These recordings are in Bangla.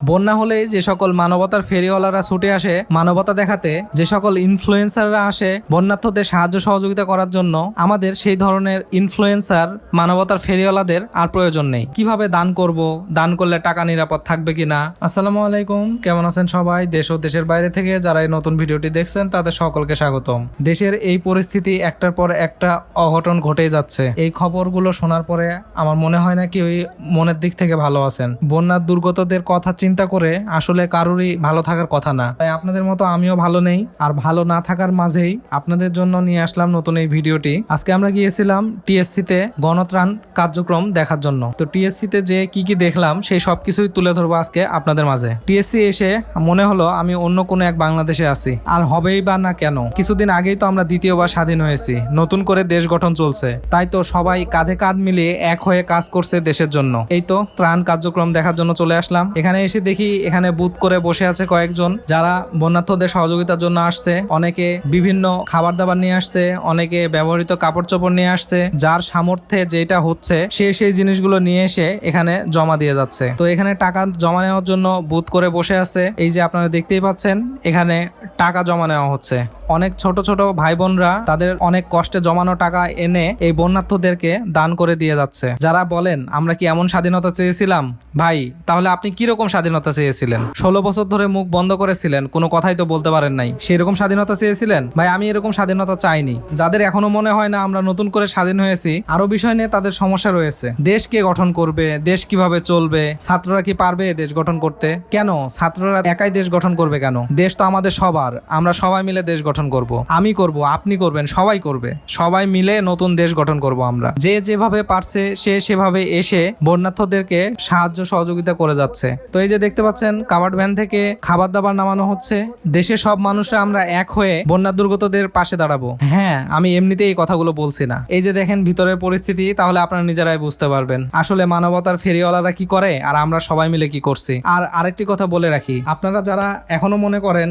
বন্যা হলে যে সকল মানবতার ফেরিওয়ালারা ছুটে আসে, মানবতা দেখাতে যে সকল ইনফ্লুয়েন্সাররা আসে, বন্যার্থদের সাহায্য সহযোগিতা করার জন্য আমাদের সেই ধরনের ইনফ্লুয়েন্সার মানবতার ফেরিওয়ালাদের আর প্রয়োজন নেই। কীভাবে দান করব, দান করলে টাকা নিরাপদ থাকবে কিনা? আসসালামু আলাইকুম, কেমন আছেন সবাই? দেশ ও দেশের বাইরে থেকে যারা এই নতুন ভিডিওটি দেখছেন, তাদের সকলকে স্বাগতম। দেশের এই পরিস্থিতি একটার পর একটা অঘটন ঘটেই যাচ্ছে। এই খবরগুলো শোনার পরে আমার মনে হয় না কি ওই মনের দিক থেকে ভালো আছেন। বন্যার দুর্গতদের কথা চিন্তা করে আসলে কারোরই ভালো থাকার কথা না। তাই আপনাদের মতো আমিও ভালো নেই। আর ভালো না থাকার মাঝেই আপনাদের জন্য নিয়ে আসলাম নতুন এই ভিডিওটি। আজকে আমরা গিয়েছিলাম টিএসসি তে গণত্রাণ কার্যক্রম দেখার জন্য। তো টিএসসি তে যে কি কি দেখলাম, সেই সবকিছুই তুলে ধরবো আজকে আপনাদের মাঝে। টিএসসি এসে মনে হলো আমি অন্য কোনো এক বাংলাদেশে আছি। আর হবেই বা না কেন? কিছুদিন আগেই তো আমরা দ্বিতীয়বার স্বাধীন হয়েছি। নতুন করে দেশ গঠন চলছে। তাই তো সবাই কাঁধে কাঁধ মিলিয়ে এক হয়ে কাজ করছে দেশের জন্য। এই তো ত্রাণ কার্যক্রম দেখার জন্য চলে আসলাম। এখানে এসে দেখি এখানে বুথ করে বসে আছে কয়েকজন। যারা বন্যার্থদের সহযোগিতার জন্য আসছে, অনেকে বিভিন্ন খাবার দাবার নিয়ে আসছে, অনেকে ব্যবহৃত কাপড় চোপড় নিয়ে আসছে। যার সামর্থ্যে যেটা হচ্ছে, সে সেই জিনিসগুলো নিয়ে এসে এখানে জমা দিয়ে যাচ্ছে। তো এখানে টাকা জমা নেওয়ার জন্য বুথ করে বসে আছে। এই যে আপনারা দেখতেই পাচ্ছেন, এখানে টাকা জমা নেওয়া হচ্ছে। অনেক ছোট ছোট ভাই বোনরা তাদের অনেক কষ্টে জমানো টাকা এনে এই বন্যার্থদেরকে দান করে দিয়ে যাচ্ছে। যারা বলেন, আমরা কি এমন স্বাধীনতা চেয়েছিলাম? ভাই, তাহলে আপনি কীরকম স্বাধীনতা চেয়েছিলেন? ষোলো বছর ধরে মুখ বন্ধ করেছিলেন, কোনো কথাই তো বলতে পারেন নাই। সেরকম স্বাধীনতা চেয়েছিলেন? ভাই, আমি এরকম স্বাধীনতা চাইনি। যাদের এখনও মনে হয় না আমরা নতুন করে স্বাধীন হয়েছি আরও বিষয় নিয়ে তাদের সমস্যা রয়েছে। দেশ কে গঠন করবে? দেশ কীভাবে চলবে? ছাত্ররা কি পারবে দেশ গঠন করতে? কেন? ছাত্ররা একাই দেশ গঠন করবে কেন? দেশ তো আমাদের সবার। আমরা সবাই মিলে দেশ গঠন করব। আমি করব, আপনি করবেন, সবাই করবে। সবাই মিলে নতুন দেশ গঠন করব আমরা। যে যেভাবে পারছে, সে সেভাবে এসে বন্যার্থদেরকে সাহায্য সহযোগিতা করে যাচ্ছে। তো এই যে দেখতে পাচ্ছেন কাবার্ড ভ্যান থেকে খাবার দাবার নামানো হচ্ছে। দেশের সব মানুষরা আমরা এক হয়ে বন্যা দুর্গতদের পাশে দাঁড়াবো। হ্যাঁ আমি এমনিতেই এই কথাগুলো বলছি না। এই যে দেখেন, ভিতরের পরিস্থিতি, তাহলে আপনারা নিজেরাই বুঝতে পারবেন। আসলে মানবতার ফেরিওয়ালারা কি করে, আর আমরা সবাই মিলে কি করছি? আর আরেকটি কথা বলে রাখি। আপনারা যারা এখনও মনে করেন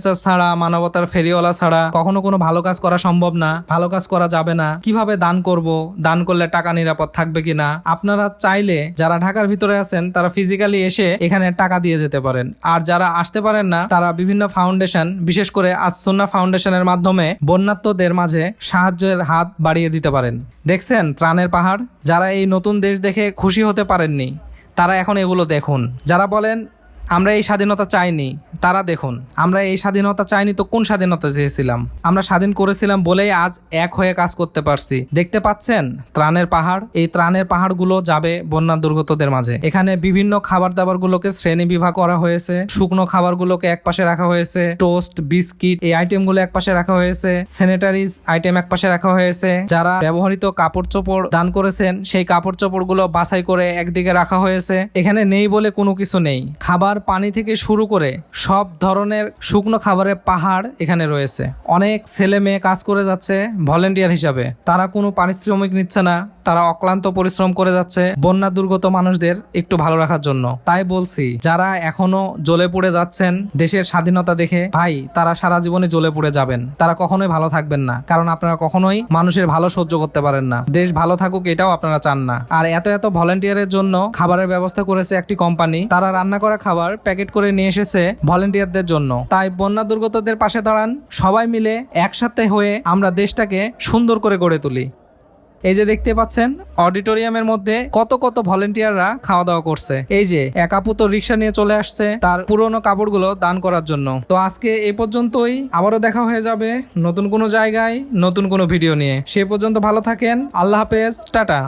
ইনফ্লুয়েন্সার ছাড়া, মানবতার ফেরিওয়ালা ছাড়া কখনো কোনো ভালো কাজ করা সম্ভব না, ভালো কাজ করা যাবে না। কীভাবে দান করব? দান করলে টাকা নিরাপদ থাকবে কিনা? আপনারা চাইলে যারা ঢাকার ভিতরে আছেন, তারা ফিজিক্যালি এসে এখানে টাকা দিয়ে যেতে পারেন। আর যারা আসতে পারেন না, তারা বিভিন্ন ফাউন্ডেশন বিশেষ করে আসন্না ফাউন্ডেশনের মাধ্যমে বন্যাত্মদের মাঝে সাহায্যের হাত বাড়িয়ে দিতে পারেন। দেখছেন ত্রাণের পাহাড়? যারা এই নতুন দেশ দেখে খুশি হতে পারেননি, তারা এখন এগুলো দেখুন। যারা বলেন আমরা এই স্বাধীনতা চাইনি, তারা দেখুন, আমরা এই স্বাধীনতা চাইনি তো কোন স্বাধীনতা চেয়েছিলাম? আমরা স্বাধীন করেছিলাম বলেই আজ এক হয়ে কাজ করতে পারছি। দেখতে পাচ্ছেন, ত্রাণের পাহাড়, এই ত্রাণের পাহাড়গুলো যাবে বন্যা দুর্গতদের মাঝে। এখানে বিভিন্ন খাবার দাবার গুলোকে শ্রেণি বিভাগ করা হয়েছে, শুকনো খাবারগুলোকে এক পাশে রাখা হয়েছে, টোস্ট, বিস্কিট, এই আইটেমগুলো এক পাশে রাখা হয়েছে, স্যানিটারিজ আইটেম এক পাশে রাখা হয়েছে। যারা ব্যবহৃত কাপড় চোপড় দান করেছেন, সেই কাপড় চোপড়গুলো বাছাই করে একদিকে রাখা হয়েছে। এখানে নেই বলে কোনো কিছু নেই। খাবার পানি থেকে শুরু করে সব ধরনের শুকনো খাবারের পাহাড় এখানে রয়েছে। অনেক ছেলে মেয়ে কাজ করে যাচ্ছে ভলেন্টিয়ার হিসাবে। তারা কোনো পারিশ্রমিক নিচ্ছে না, তারা অক্লান্ত পরিশ্রম করে যাচ্ছে বন্যা দুর্গত মানুষদের একটু ভালো রাখার জন্য। তাই বলছি, যারা এখনও জ্বলে পড়ে যাচ্ছেন দেশের স্বাধীনতা দেখে, ভাই, তারা সারা জীবনে জ্বলে পড়ে যাবেন। তারা কখনোই ভালো থাকবেন না, কারণ আপনারা কখনোই মানুষের ভালো সহ্য করতে পারেন না। দেশ ভালো থাকুক এটাও আপনারা চান না। আর এত এত ভলেন্টিয়ারের জন্য খাবারের ব্যবস্থা করেছে একটি কোম্পানি, তারা রান্না করা খাবার প্যাকেট করে নিয়ে এসেছে ভলেন্টিয়ারদের জন্য। তাই বন্যা দুর্গতদের পাশে দাঁড়ান। সবাই মিলে একসাথে হয়ে আমরা দেশটাকে সুন্দর করে গড়ে তুলি। এই যে দেখতে পাচ্ছেন, অডিটোরিয়ামের মধ্যে কত কত ভলেন্টিয়াররা খাওয়া দাওয়া করছে। এই যে এক রিক্সা নিয়ে চলে আসছে তার পুরনো কাপড়গুলো দান করার জন্য। তো আজকে এ পর্যন্তই। আবারও দেখা হয়ে যাবে নতুন কোনো জায়গায়, নতুন কোনো ভিডিও নিয়ে। সে পর্যন্ত ভালো থাকেন। আল্লাহ হাফেজ। টাটা।